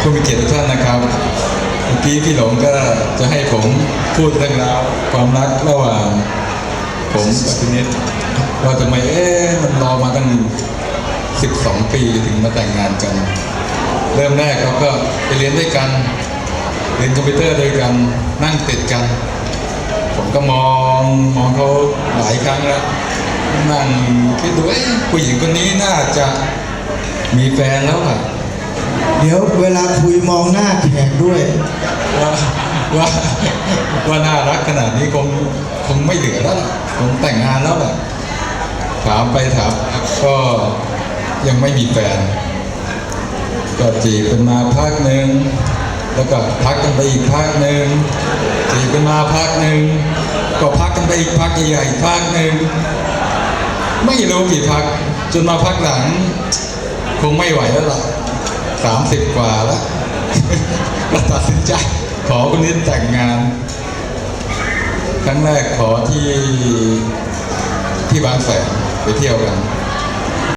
ผู้มีเกียรติทุกท่านนะครับ เมื่อกี้พี่หลงก็จะให้ผมพูดเรื่องราวความรักระหว่างผมกับพี่นิดว่าทำไมเอ๊ะมันรอมาตั้ง12 ปีถึงมาแต่งงานกัน เริ่มแรกเขาก็ไปเรียนด้วยกัน เรียนคอมพิวเตอร์ด้วยกันนั่งติดกัน ผมก็มองมองเขาหลายครั้งแล้วนั่งคิดดูเอ๊ะผู้หญิงคนนี้น่าจะมีแฟนแล้วอะ เดี๋ยวเวลาคุยมองหน้าแขกด้วย ว่าว่าว่าน่ารักขนาดนี้คงคงไม่เหลือแล้วล่ะคงแต่งงานแล้วแหละถามไปถามก็ยังไม่มีแฟน ก็จีบกันมาพักหนึ่งแล้วก็พักกันไปอีกพักหนึ่งจีบกันมาพักหนึ่งก็พักกันไปอีกพักใหญ่ๆพักหนึ่งไม่รู้กี่พัก จนมาพักหลัง คงไม่ไหวแล้วล่ะ สามสิบกว่าแล้วก็ตัดสินใจขอคนนี้แต่งงาน ครั้งแรกขอที่ที่บางแสนไปเที่ยวกัน